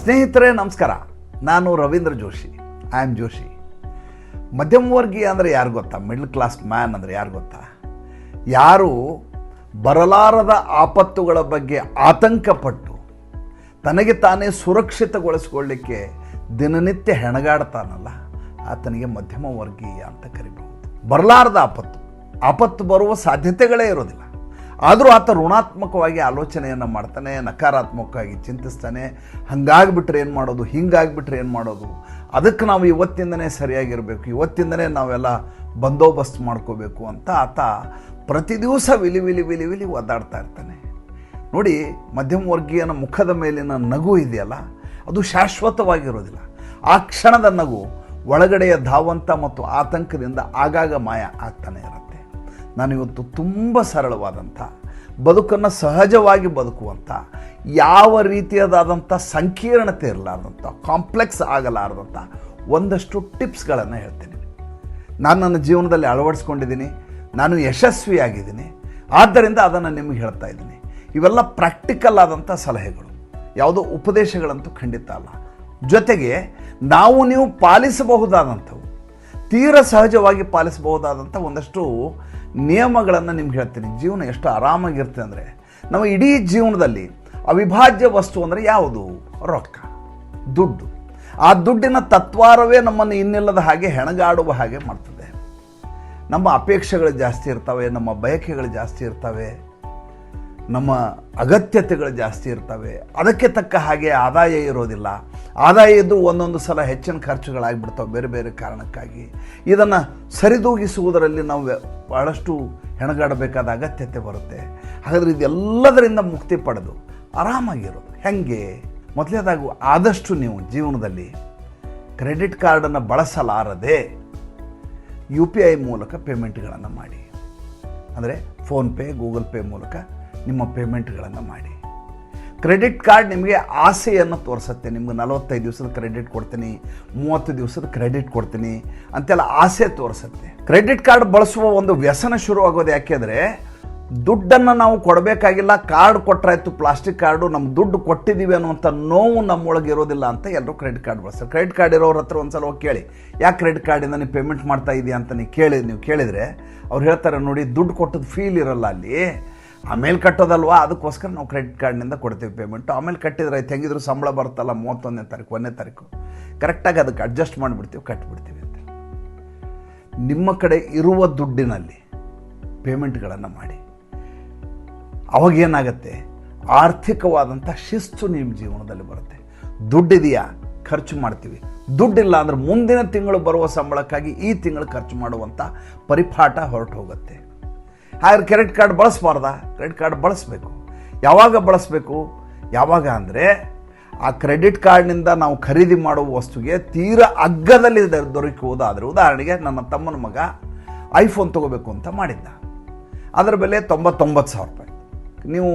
ಸ್ನೇಹಿತರೆ, ನಮಸ್ಕಾರ. ನಾನು Ravindra Joshi. I am Joshi. ಮಧ್ಯಮ ವರ್ಗೀಯ ಅಂದರೆ ಯಾರು ಗೊತ್ತಾ? ಮಿಡ್ಲ್ ಕ್ಲಾಸ್ ಮ್ಯಾನ್ ಅಂದರೆ ಯಾರು ಗೊತ್ತಾ? ಯಾರು ಬರಲಾರದ ಆಪತ್ತುಗಳ ಬಗ್ಗೆ ಆತಂಕಪಟ್ಟು ತನಗೆ ತಾನೇ ಸುರಕ್ಷಿತಗೊಳಿಸ್ಕೊಳ್ಳಿಕ್ಕೆ ದಿನನಿತ್ಯ ಹೆಣಗಾಡ್ತಾನಲ್ಲ, ಆತನಿಗೆ ಮಧ್ಯಮ ವರ್ಗೀಯ ಅಂತ ಕರಿಬಹುದು. ಬರಲಾರದ ಆಪತ್ತು. ಆಪತ್ತು ಬರುವ ಸಾಧ್ಯತೆಗಳೇ ಇರೋದಿಲ್ಲ. ಆದರೂ ಆತ ಋಣಾತ್ಮಕವಾಗಿ ಆಲೋಚನೆಯನ್ನು ಮಾಡ್ತಾನೆ, ನಕಾರಾತ್ಮಕವಾಗಿ ಚಿಂತಿಸ್ತಾನೆ. ಹಂಗಾಗ್ಬಿಟ್ರೆ ಏನು ಮಾಡೋದು? ಹಿಂಗಾಗ್ಬಿಟ್ರೆ ಏನು ಮಾಡೋದು? ಅದಕ್ಕೆ ನಾವು ಇವತ್ತಿಂದನೇ ಸರಿಯಾಗಿರಬೇಕು. ಇವತ್ತಿಂದನೇ ನಾವೆಲ್ಲ ಬಂದೋಬಸ್ತ್ ಮಾಡ್ಕೋಬೇಕು ಅಂತ ಆತ ಪ್ರತಿ ದಿವಸ ವಿಲಿ ವಿಲಿ ವಿಲಿ ವಿಲಿ ಒದ್ದಾಡ್ತಾ ಇರ್ತಾನೆ. ನೋಡಿ, ಮಧ್ಯಮ ವರ್ಗೀಯನ ಮುಖದ ಮೇಲಿನ ನಗು ಇದೆಯಲ್ಲ, ಅದು ಶಾಶ್ವತವಾಗಿರೋದಿಲ್ಲ. ಆ ಕ್ಷಣದ ನಗು ಒಳಗಡೆಯ ಧಾವಂತ ಮತ್ತು ಆತಂಕದಿಂದ ಆಗಾಗ ಮಾಯ ಆಗ್ತಾನೆ ಇರುತ್ತೆ. ನಾನಿವತ್ತು ತುಂಬ ಸರಳವಾದಂಥ ಬದುಕನ್ನು ಸಹಜವಾಗಿ ಬದುಕುವಂಥ, ಯಾವ ರೀತಿಯದಾದಂಥ ಸಂಕೀರ್ಣತೆ ಇರಲಾರ್ದಂಥ ಕಾಂಪ್ಲೆಕ್ಸ್ ಆಗಲಾರ್ದಂಥ ಒಂದಷ್ಟು ಟಿಪ್ಸ್ಗಳನ್ನು ಹೇಳ್ತೀನಿ. ನಾನು ನನ್ನ ಜೀವನದಲ್ಲಿ ಅಳವಡಿಸ್ಕೊಂಡಿದ್ದೀನಿ, ನಾನು ಯಶಸ್ವಿಯಾಗಿದ್ದೀನಿ, ಆದ್ದರಿಂದ ಅದನ್ನು ನಿಮಗೆ ಹೇಳ್ತಾ ಇದ್ದೀನಿ. ಇವೆಲ್ಲ ಪ್ರಾಕ್ಟಿಕಲ್ ಆದಂಥ ಸಲಹೆಗಳು. ಯಾವುದೋ ಉಪದೇಶಗಳಂತೂ ಖಂಡಿತ ಅಲ್ಲ. ಜೊತೆಗೆ ನಾವು ನೀವು ಪಾಲಿಸಬಹುದಾದಂಥವು, ತೀರ ಸಹಜವಾಗಿ ಪಾಲಿಸಬಹುದಾದಂಥ ಒಂದಷ್ಟು ನಿಯಮಗಳನ್ನು ನಿಮ್ಗೆ ಹೇಳ್ತೀನಿ. ಜೀವನ ಎಷ್ಟು ಆರಾಮಾಗಿರುತ್ತೆ ಅಂದರೆ, ನಮ್ಮ ಇಡೀ ಜೀವನದಲ್ಲಿ ಅವಿಭಾಜ್ಯ ವಸ್ತು ಅಂದರೆ ಯಾವುದು? ರೊಕ್ಕ, ದುಡ್ಡು. ಆ ದುಡ್ಡಿನ ತತ್ವಾರವೇ ನಮ್ಮನ್ನು ಇನ್ನಿಲ್ಲದ ಹಾಗೆ ಹೆಣಗಾಡುವ ಹಾಗೆ ಮಾಡ್ತದೆ. ನಮ್ಮ ಅಪೇಕ್ಷೆಗಳು ಜಾಸ್ತಿ ಇರ್ತವೆ, ನಮ್ಮ ಬಯಕೆಗಳು ಜಾಸ್ತಿ ಇರ್ತವೆ. ನಮ್ಮ ಅಗತ್ಯತೆಗಳು ಜಾಸ್ತಿ ಇರ್ತವೆ. ಅದಕ್ಕೆ ತಕ್ಕ ಹಾಗೆ ಆದಾಯ ಇರೋದಿಲ್ಲ. ಆದಾಯ ಇದ್ದು ಒಂದೊಂದು ಸಲ ಹೆಚ್ಚಿನ ಖರ್ಚುಗಳಾಗಿಬಿಡ್ತಾವೆ ಬೇರೆ ಬೇರೆ ಕಾರಣಕ್ಕಾಗಿ. ಇದನ್ನು ಸರಿದೂಗಿಸುವುದರಲ್ಲಿ ನಾವು ಬಹಳಷ್ಟು ಹೆಣಗಾಡಬೇಕಾದ ಅಗತ್ಯತೆ ಬರುತ್ತೆ. ಹಾಗಾದರೆ ಇದೆಲ್ಲದರಿಂದ ಮುಕ್ತಿ ಪಡೆದು ಆರಾಮಾಗಿರೋದು. ಹೆಂಗೆ? ಮೊದಲೇದಾಗೂ ಆದಷ್ಟು ನೀವು ಜೀವನದಲ್ಲಿ ಕ್ರೆಡಿಟ್ ಕಾರ್ಡನ್ನು ಬಳಸಲಾರದೆ ಯು ಪಿ ಐ ಮೂಲಕ ಪೇಮೆಂಟ್ಗಳನ್ನು ಮಾಡಿ. ಅಂದರೆ ಫೋನ್ಪೇ, ಗೂಗಲ್ ಪೇ ಮೂಲಕ ನಿಮ್ಮ ಪೇಮೆಂಟ್ಗಳನ್ನು ಮಾಡಿ. ಕ್ರೆಡಿಟ್ ಕಾರ್ಡ್ ನಿಮಗೆ ಆಸೆಯನ್ನು ತೋರಿಸುತ್ತೆ. ನಿಮ್ಗೆ ನಲವತ್ತೈದು ದಿವಸದ ಕ್ರೆಡಿಟ್ ಕೊಡ್ತೀನಿ, ಮೂವತ್ತು ದಿವಸದ ಕ್ರೆಡಿಟ್ ಕೊಡ್ತೀನಿ ಅಂತೆಲ್ಲ ಆಸೆ ತೋರಿಸುತ್ತೆ. ಕ್ರೆಡಿಟ್ ಕಾರ್ಡ್ ಬಳಸುವ ಒಂದು ವ್ಯಸನ ಶುರುವಾಗೋದು ಯಾಕೆಂದರೆ ದುಡ್ಡನ್ನು ನಾವು ಕೊಡಬೇಕಾಗಿಲ್ಲ, ಕಾರ್ಡ್ ಕೊಟ್ಟರಾಯ್ತು ಪ್ಲಾಸ್ಟಿಕ್ ಕಾರ್ಡು ನಮ್ಮ ದುಡ್ಡು ಕೊಟ್ಟಿದ್ದೀವಿ ಅನ್ನುವಂಥ ನೋವು ನಮ್ಮೊಳಗೆ ಇರೋದಿಲ್ಲ ಅಂತ ಎಲ್ಲರೂ ಕ್ರೆಡಿಟ್ ಕಾರ್ಡ್ ಬಳಸ್ತಾರೆ. ಕ್ರೆಡಿಟ್ ಕಾರ್ಡ್ ಇರೋರ ಹತ್ರ ಒಂದ್ಸಲ ಹೋಗಿ ಕೇಳಿ, ಯಾಕೆ ಕ್ರೆಡಿಟ್ ಕಾರ್ಡಿಂದ ನೀವು ಪೇಮೆಂಟ್ ಮಾಡ್ತಾ ಇದೆಯಾ ಅಂತ ನೀವು ಕೇಳಿ, ನೀವು ಕೇಳಿದರೆ, ಅವ್ರು ಹೇಳ್ತಾರೆ, ನೋಡಿ, ದುಡ್ಡು ಕೊಟ್ಟದ್ದು ಫೀಲ್ ಇರಲ್ಲ ಅಲ್ಲಿ. ಆಮೇಲೆ ಕಟ್ಟೋದಲ್ವಾ? ಅದಕ್ಕೋಸ್ಕರ ನಾವು ಕ್ರೆಡಿಟ್ ಕಾರ್ಡ್ನಿಂದ ಕೊಡ್ತೀವಿ ಪೇಮೆಂಟು ಆಮೇಲೆ ಕಟ್ಟಿದ್ರೆ ಆಯ್ತು, ಹೆಂಗಿದ್ರು ಸಂಬಳ ಬರುತ್ತಲ್ಲ, ಮೂವತ್ತೊಂದನೇ ತಾರೀಕು, ಒಂದನೇ ತಾರೀಕು. ಕರೆಕ್ಟಾಗಿ ಅದಕ್ಕೆ ಅಡ್ಜಸ್ಟ್ ಮಾಡಿಬಿಡ್ತೀವಿ, ಕಟ್ಬಿಡ್ತೀವಿ ಅಂತ. ನಿಮ್ಮ ಕಡೆ ಇರುವ ದುಡ್ಡಿನಲ್ಲಿ ಪೇಮೆಂಟ್ಗಳನ್ನು ಮಾಡಿ. ಅವಾಗೇನಾಗತ್ತೆ ಆರ್ಥಿಕವಾದಂಥ ಶಿಸ್ತು ನಿಮ್ಮ ಜೀವನದಲ್ಲಿ ಬರುತ್ತೆ. ದುಡ್ಡಿದೆಯಾ? ಖರ್ಚು ಮಾಡ್ತೀವಿ. ದುಡ್ಡಿಲ್ಲ ಅಂದ್ರೆ ಮುಂದಿನ ತಿಂಗಳು ಬರುವ ಸಂಬಳಕ್ಕಾಗಿ ಈ ತಿಂಗಳು ಖರ್ಚು ಮಾಡುವಂಥ ಪರಿಪಾಠ ಹೊರಟು ಹೋಗುತ್ತೆ ಹಾಗಾದ್ರೆ ಕ್ರೆಡಿಟ್ ಕಾರ್ಡ್ ಬಳಸಬಾರ್ದಾ? ಕ್ರೆಡಿಟ್ ಕಾರ್ಡ್ ಬಳಸಬೇಕು. ಯಾವಾಗ ಬಳಸಬೇಕು? ಯಾವಾಗ ಅಂದರೆ ಆ ಕ್ರೆಡಿಟ್ ಕಾರ್ಡ್ನಿಂದ ನಾವು ಖರೀದಿ ಮಾಡುವ ವಸ್ತುಗೆ ತೀರ ಅಗ್ಗದಲ್ಲಿ ದೊರಕುವುದಾದರೆ ಉದಾಹರಣೆಗೆ ನನ್ನ ತಮ್ಮನ ಮಗ ಐಫೋನ್ ತೊಗೋಬೇಕು ಅಂತ ಮಾಡಿದ್ದ. ಅದರ ಬೆಲೆ ತೊಂಬತ್ತೊಂಬತ್ತು ಸಾವಿರ ರೂಪಾಯಿ. ನೀವು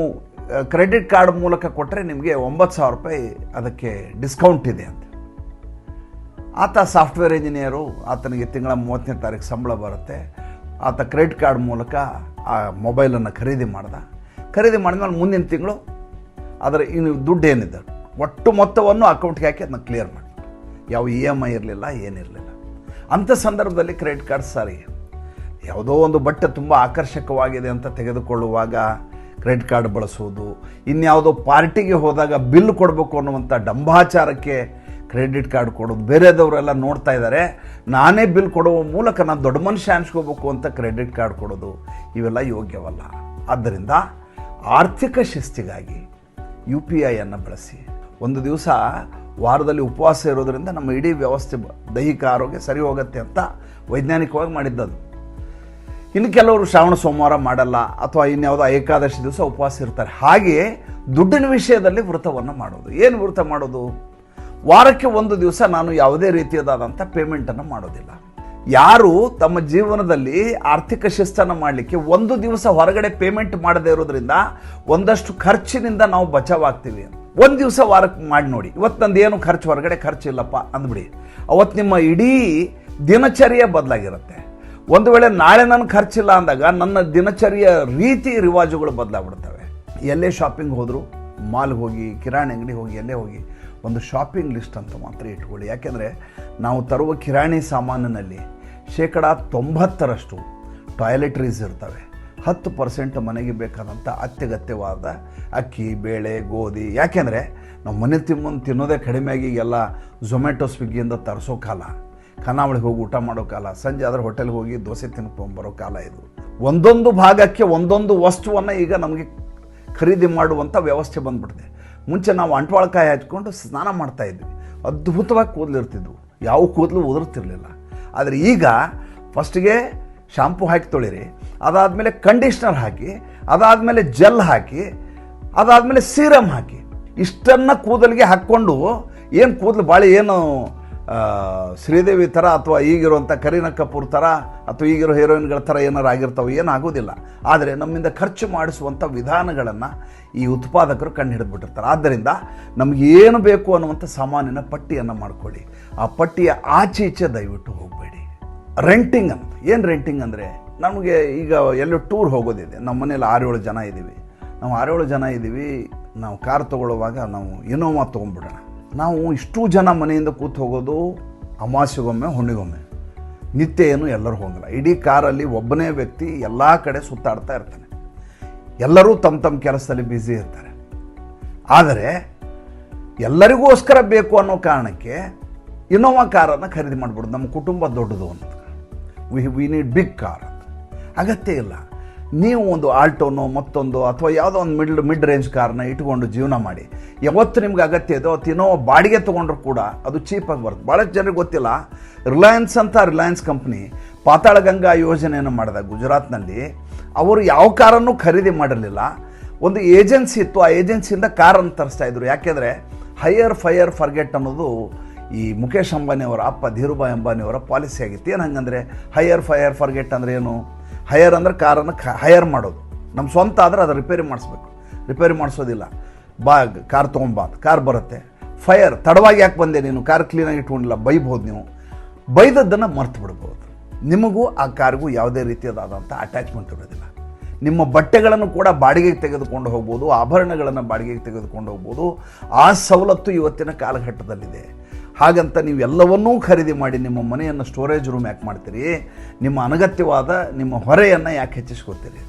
ಕ್ರೆಡಿಟ್ ಕಾರ್ಡ್ ಮೂಲಕ ಕೊಟ್ಟರೆ ನಿಮಗೆ ಒಂಬತ್ತು ಸಾವಿರ ರೂಪಾಯಿ ಅದಕ್ಕೆ ಡಿಸ್ಕೌಂಟ್ ಇದೆ ಅಂತ. ಆತ ಸಾಫ್ಟ್ವೇರ್ ಇಂಜಿನಿಯರು ಆತನಿಗೆ ತಿಂಗಳ ಮೂವತ್ತನೇ ತಾರೀಕು ಸಂಬಳ ಬರುತ್ತೆ. ಆತ ಕ್ರೆಡಿಟ್ ಕಾರ್ಡ್ ಮೂಲಕ ಆ ಮೊಬೈಲನ್ನು ಖರೀದಿ ಮಾಡ್ದೆ. ಖರೀದಿ ಮಾಡಿದ್ಮೇಲೆ ಮುಂದಿನ ತಿಂಗಳು ಅದರ ಇನ್ನು ದುಡ್ಡು ಏನಿದೆ ಒಟ್ಟು ಮೊತ್ತವನ್ನು ಅಕೌಂಟ್ಗೆ ಹಾಕಿ ಅದನ್ನ ಕ್ಲಿಯರ್ ಮಾಡಿ ಯಾವ ಇ ಎಂ ಐ ಇರಲಿಲ್ಲ, ಏನಿರಲಿಲ್ಲ. ಅಂಥ ಸಂದರ್ಭದಲ್ಲಿ ಕ್ರೆಡಿಟ್ ಕಾರ್ಡ್ ಸಾರಿ. ಯಾವುದೋ ಒಂದು ಬಟ್ಟೆ ತುಂಬ ಆಕರ್ಷಕವಾಗಿದೆ ಅಂತ ತೆಗೆದುಕೊಳ್ಳುವಾಗ ಕ್ರೆಡಿಟ್ ಕಾರ್ಡ್ ಬಳಸುವುದು, ಇನ್ಯಾವುದೋ ಪಾರ್ಟಿಗೆ ಹೋದಾಗ ಬಿಲ್ ಕೊಡಬೇಕು ಅನ್ನುವಂಥ ಡಂಬಾಚಾರಕ್ಕೆ ಕ್ರೆಡಿಟ್ ಕಾರ್ಡ್ ಕೊಡೋದು. ಬೇರೆದವರೆಲ್ಲ ನೋಡ್ತಾ ಇದ್ದಾರೆ. ನಾನೇ ಬಿಲ್ ಕೊಡುವ ಮೂಲಕ ನಾನು ದೊಡ್ಡ ಮನುಷ್ಯ ಅನ್ಸ್ಕೋಬೇಕು ಅಂತ ಕ್ರೆಡಿಟ್ ಕಾರ್ಡ್ ಕೊಡೋದು ಇವೆಲ್ಲ ಯೋಗ್ಯವಲ್ಲ. ಆದ್ದರಿಂದ ಆರ್ಥಿಕ ಶಿಸ್ತಿಗಾಗಿ ಯು ಪಿ ಐಯನ್ನು ಬಳಸಿ. ಒಂದು ದಿವಸ ವಾರದಲ್ಲಿ ಉಪವಾಸ ಇರೋದರಿಂದ ನಮ್ಮ ಇಡೀ ವ್ಯವಸ್ಥೆ ದೈಹಿಕ ಆರೋಗ್ಯ ಸರಿ ಹೋಗುತ್ತೆ ಅಂತ ವೈಜ್ಞಾನಿಕವಾಗಿ ಮಾಡಿದ್ದದು. ಇನ್ನು ಕೆಲವರು ಶ್ರಾವಣ ಸೋಮವಾರ ಮಾಡಲ್ಲ ಅಥವಾ ಇನ್ಯಾವುದೋ ಏಕಾದಶಿ ದಿವಸ ಉಪವಾಸ ಇರ್ತಾರೆ. ಹಾಗೆಯೇ ದುಡ್ಡಿನ ವಿಷಯದಲ್ಲಿ ವೃತವನ್ನು ಮಾಡೋದು. ಏನು ವೃತ ಮಾಡೋದು? ವಾರಕ್ಕೆ ಒಂದು ದಿವಸ ನಾನು ಯಾವುದೇ ರೀತಿಯದಾದಂಥ ಪೇಮೆಂಟನ್ನು ಮಾಡೋದಿಲ್ಲ. ಯಾರು ತಮ್ಮ ಜೀವನದಲ್ಲಿ ಆರ್ಥಿಕ ಶಿಸ್ತನ್ನು ಮಾಡಲಿಕ್ಕೆ ಒಂದು ದಿವಸ ಹೊರಗಡೆ ಪೇಮೆಂಟ್ ಮಾಡದೇ ಇರೋದ್ರಿಂದ ಒಂದಷ್ಟು ಖರ್ಚಿನಿಂದ ನಾವು ಬಚಾವಾಗ್ತೀವಿ. ಒಂದು ದಿವಸ ವಾರಕ್ಕೆ ಮಾಡಿ ನೋಡಿ. ಇವತ್ತು ನಂದು ಏನು ಖರ್ಚು? ಹೊರಗಡೆ ಖರ್ಚು ಇಲ್ಲಪ್ಪ ಅಂದ್ಬಿಡಿ. ಅವತ್ತು ನಿಮ್ಮ ಇಡೀ ದಿನಚರ್ಯೆ ಬದಲಾಗಿರುತ್ತೆ. ಒಂದು ವೇಳೆ ನಾಳೆ ನನ್ನ ಖರ್ಚಿಲ್ಲ ಅಂದಾಗ ನನ್ನ ದಿನಚರಿಯ ರೀತಿ ರಿವಾಜುಗಳು ಬದಲಾಗ್ಬಿಡ್ತವೆ. ಎಲ್ಲೇ ಶಾಪಿಂಗ್ ಹೋದರೂ ಮಾಲ್ಗೆ ಹೋಗಿ, ಕಿರಾಣಿ ಅಂಗಡಿ ಹೋಗಿ, ಎಲ್ಲೇ ಹೋಗಿ ಒಂದು ಶಾಪಿಂಗ್ ಲಿಸ್ಟ್ ಅಂತ ಮಾತ್ರ ಇಟ್ಕೊಳ್ಳಿ. ಯಾಕೆಂದರೆ ನಾವು ತರುವ ಕಿರಾಣಿ ಸಾಮಾನಿನಲ್ಲಿ ಶೇಕಡ ತೊಂಬತ್ತರಷ್ಟು ಟಾಯ್ಲೆಟ್ರೀಸ್ ಇರ್ತವೆ. ಹತ್ತು ಪರ್ಸೆಂಟ್ ಮನೆಗೆ ಬೇಕಾದಂಥ ಅತ್ಯಗತ್ಯವಾದ ಅಕ್ಕಿ, ಬೇಳೆ, ಗೋಧಿ. ಯಾಕೆಂದರೆ ನಾವು ಮನೆ ತಿಮ್ಮನ್ನು ತಿನ್ನೋದೇ ಕಡಿಮೆ ಆಗಿ ಎಲ್ಲ ಝೊಮ್ಯಾಟೊ ಸ್ವಿಗ್ಗಿಯಿಂದ ತರಿಸೋ ಕಾಲ. ಖಾನಾವಳಿಗೆ ಹೋಗಿ ಊಟ ಮಾಡೋ ಕಾಲ. ಸಂಜೆ ಆದರೆ ಹೋಟೆಲ್ಗೆ ಹೋಗಿ ದೋಸೆ ತಿನ್ಕೊಂಬರೋ ಕಾಲ ಇದು. ಒಂದೊಂದು ಭಾಗಕ್ಕೆ ಒಂದೊಂದು ವಸ್ತುವನ್ನು ಈಗ ನಮಗೆ ಖರೀದಿ ಮಾಡುವಂಥ ವ್ಯವಸ್ಥೆ ಬಂದ್ಬಿಟ್ಟಿದೆ ಮುಂಚೆ ನಾವು ಅಂಟ್ವಾಳಕಾಯಿ ಹಚ್ಕೊಂಡು ಸ್ನಾನ ಮಾಡ್ತಾ ಇದ್ವಿ. ಅದ್ಭುತವಾಗಿ ಕೂದಲಿರ್ತಿದ್ವು ಯಾವ ಕೂದಲು ಉದುರ್ತಿರ್ಲಿಲ್ಲ. ಆದರೆ ಈಗ ಫಸ್ಟಿಗೆ ಶಾಂಪು ಹಾಕಿ ತೊಳಿರಿ, ಅದಾದಮೇಲೆ ಕಂಡೀಷ್ನರ್ ಹಾಕಿ, ಅದಾದಮೇಲೆ ಜೆಲ್ ಹಾಕಿ, ಅದಾದಮೇಲೆ ಸೀರಮ್ ಹಾಕಿ. ಇಷ್ಟನ್ನು ಕೂದಲಿಗೆ ಹಾಕ್ಕೊಂಡು ಏನು ಕೂದಲು ಭಾಳ ಏನು ಶ್ರೀದೇವಿ ಥರ ಅಥವಾ ಈಗಿರುವಂಥ ಕರೀನಾ ಕಪೂರ್ ಥರ ಅಥವಾ ಈಗಿರೋ ಹೀರೋಯಿನ್ಗಳ ಥರ ಏನಾರು ಆಗಿರ್ತಾವೆ ಏನಾಗೋದಿಲ್ಲ. ಆದರೆ ನಮ್ಮಿಂದ ಖರ್ಚು ಮಾಡಿಸುವಂಥ ವಿಧಾನಗಳನ್ನು ಈ ಉತ್ಪಾದಕರು ಕಂಡು ಹಿಡಿದ್ಬಿಟ್ಟಿರ್ತಾರೆ ಆದ್ದರಿಂದ ನಮಗೆ ಏನು ಬೇಕು ಅನ್ನುವಂಥ ಸಾಮಾನಿನ ಪಟ್ಟಿಯನ್ನು ಮಾಡಿಕೊಳ್ಳಿ. ಆ ಪಟ್ಟಿಯ ಆಚೆ ಈಚೆ ದಯವಿಟ್ಟು ಹೋಗಬೇಡಿ. ರೆಂಟಿಂಗ್ ಅಂತ. ಏನು ರೆಂಟಿಂಗ್ ಅಂದರೆ? ನಮಗೆ ಈಗ ಎಲ್ಲೋ ಟೂರ್ ಹೋಗೋದಿದೆ. ನಮ್ಮ ಮನೇಲಿ ಆರೇಳು ಜನ ಇದ್ದೀವಿ. ನಾವು ಆರೇಳು ಜನ ಇದ್ದೀವಿ. ನಾವು ಕಾರ್ ತೊಗೊಳ್ಳುವಾಗ ನಾವು ಇನೋವಾ ತೊಗೊಂಡ್ಬಿಡೋಣ. ನಾವು ಇಷ್ಟು ಜನ ಮನೆಯಿಂದ ಕೂತು ಹೋಗೋದು ಅಮಾಸೆಗೊಮ್ಮೆ ಹುಣ್ಣಿಗೊಮ್ಮೆ. ನಿತ್ಯ ಏನು ಎಲ್ಲರೂ ಹೋಗಲ್ಲ. ಇಡೀ ಕಾರಲ್ಲಿ ಒಬ್ಬನೇ ವ್ಯಕ್ತಿ ಎಲ್ಲ ಕಡೆ ಸುತ್ತಾಡ್ತಾ ಇರ್ತಾನೆ. ಎಲ್ಲರೂ ತಮ್ಮ ತಮ್ಮ ಕೆಲಸದಲ್ಲಿ ಬ್ಯುಸಿ ಇರ್ತಾರೆ. ಆದರೆ ಎಲ್ಲರಿಗೋಸ್ಕರ ಬೇಕು ಅನ್ನೋ ಕಾರಣಕ್ಕೆ ಇನೋವಾ ಕಾರನ್ನು ಖರೀದಿ ಮಾಡ್ಬಿಡೋದು. ನಮ್ಮ ಕುಟುಂಬ ದೊಡ್ಡದು ಅಂತ. We we need big car ಅಂತ. ಅಗತ್ಯ ಇಲ್ಲ. ನೀವು ಒಂದು ಆಲ್ಟೋನೋ, ಮತ್ತೊಂದು ಅಥವಾ ಯಾವುದೋ ಒಂದು ಮಿಡ್ಲ್, ಮಿಡ್ ರೇಂಜ್ ಕಾರ್ನ ಇಟ್ಕೊಂಡು ಜೀವನ ಮಾಡಿ. ಯಾವತ್ತು ನಿಮ್ಗೆ ಅಗತ್ಯ ಇದೋ ಇನೋವಾ ಬಾಡಿಗೆ ತೊಗೊಂಡ್ರು ಕೂಡ ಅದು ಚೀಪಾಗಿ ಬರುತ್ತೆ. ಭಾಳಷ್ಟು ಜನರಿಗೆ ಗೊತ್ತಿಲ್ಲ ರಿಲಯನ್ಸ್ ಅಂತ ರಿಲಯನ್ಸ್ ಕಂಪ್ನಿ ಪಾತಾಳ ಗಂಗಾ ಯೋಜನೆಯನ್ನು ಮಾಡಿದ ಗುಜರಾತ್ನಲ್ಲಿ. ಅವರು ಯಾವ ಕಾರನ್ನು ಖರೀದಿ ಮಾಡಿರಲಿಲ್ಲ. ಒಂದು ಏಜೆನ್ಸಿ ಇತ್ತು, ಆ ಏಜೆನ್ಸಿಯಿಂದ ಕಾರನ್ನು ತರಿಸ್ತಾ ಇದ್ರು. ಯಾಕೆಂದರೆ ಹೈಯರ್ ಫೈಯರ್ ಫರ್ಗೆಟ್ ಅನ್ನೋದು ಈ ಮುಖೇಶ್ ಅಂಬಾನಿಯವರ ಅಪ್ಪ, ಧೀರುಭಾಯ್ ಅಂಬಾನಿಯವರ ಪಾಲಿಸಿ ಆಗಿತ್ತು. ಏನು ಹಂಗಂದರೆ ಹೈಯರ್ ಫೈಯರ್ ಫರ್ಗೆಟ್ ಅಂದರೆ ಏನು? ಹೈಯರ್ ಅಂದರೆ ಕಾರನ್ನು ಹೈಯರ್ ಮಾಡೋದು. ನಮ್ಮ ಸ್ವಂತ ಆದರೆ ಅದು ರಿಪೇರಿ ಮಾಡಿಸ್ಬೇಕು. ರಿಪೇರಿ ಮಾಡಿಸೋದಿಲ್ಲ. ಬಾ ಕಾರ್ ತೊಗೊಂಬಾ ಕಾರ್ ಬರುತ್ತೆ. ಫೈಯರ್ ತಡವಾಗಿ ಯಾಕೆ ಬಂದೆ ನೀನು? ಕಾರ್ ಕ್ಲೀನಾಗಿ ಇಟ್ಕೊಂಡಿಲ್ಲ. ಬೈಬೋದು ನೀವು. ಬೈದದ್ದನ್ನು ಮರ್ತು ಬಿಡ್ಬೋದು. ನಿಮಗೂ ಆ ಕಾರ್ಗೂ ಯಾವುದೇ ರೀತಿಯಾದಂಥ ಅಟ್ಯಾಚ್ಮೆಂಟ್ ಇರೋದಿಲ್ಲ. ನಿಮ್ಮ ಬಟ್ಟೆಗಳನ್ನು ಕೂಡ ಬಾಡಿಗೆಗೆ ತೆಗೆದುಕೊಂಡು ಹೋಗ್ಬೋದು, ಆಭರಣಗಳನ್ನು ಬಾಡಿಗೆಗೆ ತೆಗೆದುಕೊಂಡು ಹೋಗ್ಬೋದು. ಆ ಸವಲತ್ತು ಇವತ್ತಿನ ಕಾಲಘಟ್ಟದಲ್ಲಿದೆ. ಹಾಗಂತ ನೀವು ಎಲ್ಲವನ್ನೂ ಖರೀದಿ ಮಾಡಿ ನಿಮ್ಮ ಮನೆಯನ್ನು ಸ್ಟೋರೇಜ್ ರೂಮ್ ಯಾಕೆ ಮಾಡ್ತೀರಿ? ನಿಮ್ಮ ಅನಗತ್ಯವಾದ ನಿಮ್ಮ ಹೊರೆಯನ್ನು ಯಾಕೆ ಹೆಚ್ಚಿಸ್ಕೋತೀರಿ?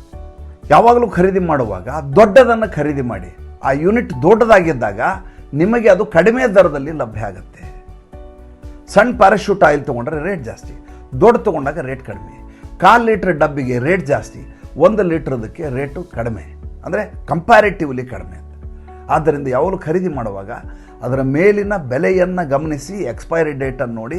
ಯಾವಾಗಲೂ ಖರೀದಿ ಮಾಡುವಾಗ ದೊಡ್ಡದನ್ನು ಖರೀದಿ ಮಾಡಿ, ಆ ಯೂನಿಟ್ ದೊಡ್ಡದಾಗಿದ್ದಾಗ ನಿಮಗೆ ಅದು ಕಡಿಮೆ ದರದಲ್ಲಿ ಲಭ್ಯ ಆಗುತ್ತೆ. ಸಣ್ಣ ಪ್ಯಾರಾಶೂಟ್ ಆಯಿಲ್ ತೊಗೊಂಡ್ರೆ ರೇಟ್ ಜಾಸ್ತಿ, ದೊಡ್ಡ ತೊಗೊಂಡಾಗ ರೇಟ್ ಕಡಿಮೆ. ಕಾಲು ಲೀಟ್ರ್ ಡಬ್ಬಿಗೆ ರೇಟ್ ಜಾಸ್ತಿ, ಒಂದು ಲೀಟ್ರದಕ್ಕೆ ರೇಟು ಕಡಿಮೆ. ಅಂದರೆ ಕಂಪ್ಯಾರಿಟಿವ್ಲಿ ಕಡಿಮೆ ಆದ್ದರಿಂದ ಯಾವಾಗಲೂ ಖರೀದಿ ಮಾಡುವಾಗ ಅದರ ಮೇಲಿನ ಬೆಲೆಯನ್ನು ಗಮನಿಸಿ ಎಕ್ಸ್ಪೈರಿ ಡೇಟನ್ನು ನೋಡಿ,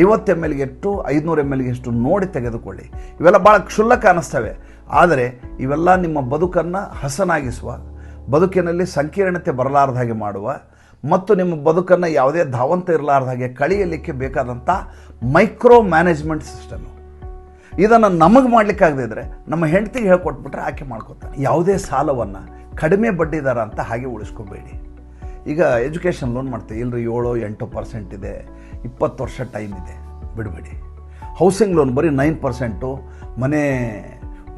ಐವತ್ತು ಎಂ ಎಲ್ಗೆ ಎಷ್ಟು ಐದುನೂರು ಎಂ ಎಲ್ಗೆ ಎಷ್ಟು ನೋಡಿ ತೆಗೆದುಕೊಳ್ಳಿ. ಇವೆಲ್ಲ ಭಾಳ ಕ್ಷುಲ್ಲಕ ಅನ್ನಿಸ್ತವೆ ಆದರೆ ಇವೆಲ್ಲ ನಿಮ್ಮ ಬದುಕನ್ನು ಹಸನಾಗಿಸುವ, ಬದುಕಿನಲ್ಲಿ ಸಂಕೀರ್ಣತೆ ಬರಲಾರ್ದ ಹಾಗೆ ಮಾಡುವ ಮತ್ತು ನಿಮ್ಮ ಬದುಕನ್ನು ಯಾವುದೇ ಧಾವಂತ ಇರಲಾರ್ದ ಹಾಗೆ ಕಳೆಯಲಿಕ್ಕೆ ಬೇಕಾದಂಥ ಮೈಕ್ರೋ ಮ್ಯಾನೇಜ್ಮೆಂಟ್ ಸಿಸ್ಟಮ್ ಇದನ್ನು ನಮಗೆ ಮಾಡಲಿಕ್ಕಾಗದಿದ್ದರೆ ನಮ್ಮ ಹೆಂಡತಿಗೆ ಹೇಳ್ಕೊಟ್ಬಿಟ್ರೆ ಆಕೆ ಮಾಡ್ಕೊತಾನೆ. ಯಾವುದೇ ಸಾಲವನ್ನು ಕಡಿಮೆ ಬಡ್ಡಿದಾರ ಅಂತ ಹಾಗೆ ಉಳಿಸ್ಕೋಬೇಡಿ. ಈಗ ಎಜುಕೇಷನ್ ಲೋನ್ ಮಾಡ್ತೀವಿ. ಇಲ್ಲರಿ ಏಳು, ಎಂಟು ಪರ್ಸೆಂಟ್ ಇದೆ. ಇಪ್ಪತ್ತು ವರ್ಷ ಟೈಮ್ ಇದೆ. ಬಿಡಬೇಡಿ. ಹೌಸಿಂಗ್ ಲೋನ್ ಬರೀ ನೈನ್ ಪರ್ಸೆಂಟು ಮನೆ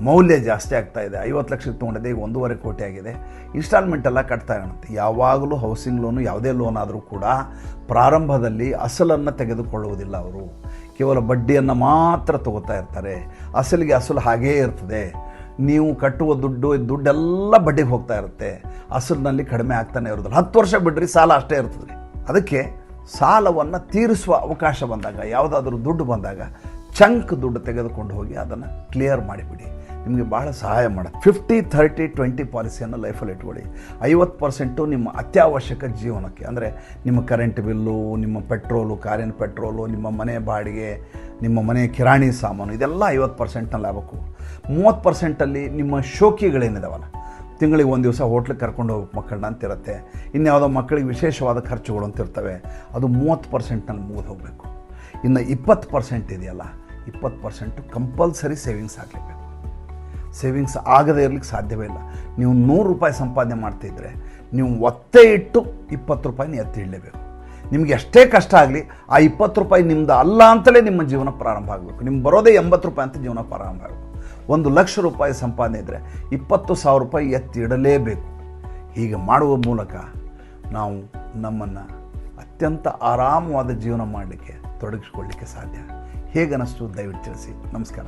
ಮೌಲ್ಯ ಜಾಸ್ತಿ ಆಗ್ತಾ ಇದೆ. ಐವತ್ತು ಲಕ್ಷಕ್ಕೆ ತೊಗೊಂಡಿದೆ ಈಗ ಒಂದೂವರೆ ಕೋಟಿ ಆಗಿದೆ. ಇನ್ಸ್ಟಾಲ್ಮೆಂಟ್ ಎಲ್ಲ ಕಟ್ತಾ ಇರುತ್ತೆ. ಯಾವಾಗಲೂ ಹೌಸಿಂಗ್ ಲೋನು ಯಾವುದೇ ಲೋನ್ ಆದರೂ ಕೂಡ ಪ್ರಾರಂಭದಲ್ಲಿ ಅಸಲನ್ನು ತೆಗೆದುಕೊಳ್ಳುವುದಿಲ್ಲ ಅವರು. ಕೇವಲ ಬಡ್ಡಿಯನ್ನು ಮಾತ್ರ ತಗೋತಾ ಇರ್ತಾರೆ. ಅಸಲಿಗೆ ಅಸಲು ಹಾಗೇ ಇರ್ತದೆ. ನೀವು ಕಟ್ಟುವ ದುಡ್ಡು ದುಡ್ಡೆಲ್ಲ ಬಡ್ಡಿಗೆ ಹೋಗ್ತಾ ಇರುತ್ತೆ. ಹಸಿರಿನಲ್ಲಿ ಕಡಿಮೆ ಆಗ್ತಾನೆ ಇರೋದಿಲ್ಲ. ಹತ್ತು ವರ್ಷ ಬಿಡ್ರಿ, ಸಾಲ ಅಷ್ಟೇ ಇರ್ತದೆ. ಅದಕ್ಕೆ ಸಾಲವನ್ನು ತೀರಿಸುವ ಅವಕಾಶ ಬಂದಾಗ, ಯಾವುದಾದ್ರೂ ದುಡ್ಡು ಬಂದಾಗ ಚಂಕ್ ದುಡ್ಡು ತೆಗೆದುಕೊಂಡು ಹೋಗಿ ಅದನ್ನು ಕ್ಲಿಯರ್ ಮಾಡಿಬಿಡಿ. ನಿಮಗೆ ಭಾಳ ಸಹಾಯ ಮಾಡುತ್ತೆ ಫಿಫ್ಟಿ ಥರ್ಟಿ ಟ್ವೆಂಟಿ ಪಾಲಿಸಿಯನ್ನು ಲೈಫಲ್ಲಿ ಇಟ್ಕೊಳ್ಳಿ. ಐವತ್ತು ಪರ್ಸೆಂಟು ನಿಮ್ಮ ಅತ್ಯಾವಶ್ಯಕ ಜೀವನಕ್ಕೆ. ಅಂದರೆ ನಿಮ್ಮ ಕರೆಂಟ್ ಬಿಲ್ಲು ನಿಮ್ಮ ಪೆಟ್ರೋಲು ಕಾರಿನ ಪೆಟ್ರೋಲು ನಿಮ್ಮ ಮನೆ ಬಾಡಿಗೆ, ನಿಮ್ಮ ಮನೆ ಕಿರಾಣಿ ಸಾಮಾನು, ಇದೆಲ್ಲ ಐವತ್ತು ಪರ್ಸೆಂಟ್ನಲ್ಲಿ ಆಗಬೇಕು ಮೂವತ್ತು ಪರ್ಸೆಂಟಲ್ಲಿ ನಿಮ್ಮ ಶೋಕಿಗಳೇನಿದಾವಲ್ಲ? ತಿಂಗಳಿಗೆ ಒಂದು ದಿವಸ ಹೋಟ್ಲಿಗೆ ಕರ್ಕೊಂಡು ಹೋಗ್ಬೇಕು ಮಕ್ಕಳನ್ನ ಅಂತಿರುತ್ತೆ. ಇನ್ಯಾವುದೋ ಮಕ್ಕಳಿಗೆ ವಿಶೇಷವಾದ ಖರ್ಚುಗಳು ಅಂತಿರ್ತವೆ. ಅದು ಮೂವತ್ತು ಪರ್ಸೆಂಟ್ನಲ್ಲಿ ಮುಗಿದು ಹೋಗಬೇಕು. ಇನ್ನು ಇಪ್ಪತ್ತು ಪರ್ಸೆಂಟ್ ಇದೆಯಲ್ಲ? ಇಪ್ಪತ್ತು ಪರ್ಸೆಂಟು ಕಂಪಲ್ಸರಿ ಸೇವಿಂಗ್ಸ್ ಆಗಲೇಬೇಕು. ಸೇವಿಂಗ್ಸ್ ಆಗದೇ ಇರಲಿಕ್ಕೆ ಸಾಧ್ಯವೇ ಇಲ್ಲ. ನೀವು ನೂರು ರೂಪಾಯಿ ಸಂಪಾದನೆ ಮಾಡ್ತಿದ್ರೆ ನೀವು ಒತ್ತೆ ಇಟ್ಟು ಇಪ್ಪತ್ತು ರೂಪಾಯಿನ ಎತ್ತಿ ಇಡಲೇಬೇಕು. ನಿಮ್ಗೆ ಎಷ್ಟೇ ಕಷ್ಟ ಆಗಲಿ, ಆ ಇಪ್ಪತ್ತು ರೂಪಾಯಿ ನಿಮ್ದು ಅಲ್ಲ ಅಂತಲೇ ನಿಮ್ಮ ಜೀವನ ಪ್ರಾರಂಭ ಆಗಬೇಕು. ನಿಮ್ಗೆ ಬರೋದೇ ಎಂಬತ್ತು ರೂಪಾಯಿ ಅಂತ ಜೀವನ ಪ್ರಾರಂಭ ಆಗಬೇಕು. ಒಂದು ಲಕ್ಷ ರೂಪಾಯಿ ಸಂಪಾದನೆ ಇದ್ದರೆ ಇಪ್ಪತ್ತು ಸಾವಿರ ರೂಪಾಯಿ ಎತ್ತಿ ಇಡಲೇಬೇಕು. ಹೀಗೆ ಮಾಡುವ ಮೂಲಕ ನಾವು ನಮ್ಮನ್ನು ಅತ್ಯಂತ ಆರಾಮವಾದ ಜೀವನ ಮಾಡಲಿಕ್ಕೆ ತೊಡಗಿಸ್ಕೊಳ್ಳಿಕ್ಕೆ ಸಾಧ್ಯ. ಹೇಗನ್ನಿಸ್ತು ದಯವಿಟ್ಟು ತಿಳಿಸಿ. ನಮಸ್ಕಾರ.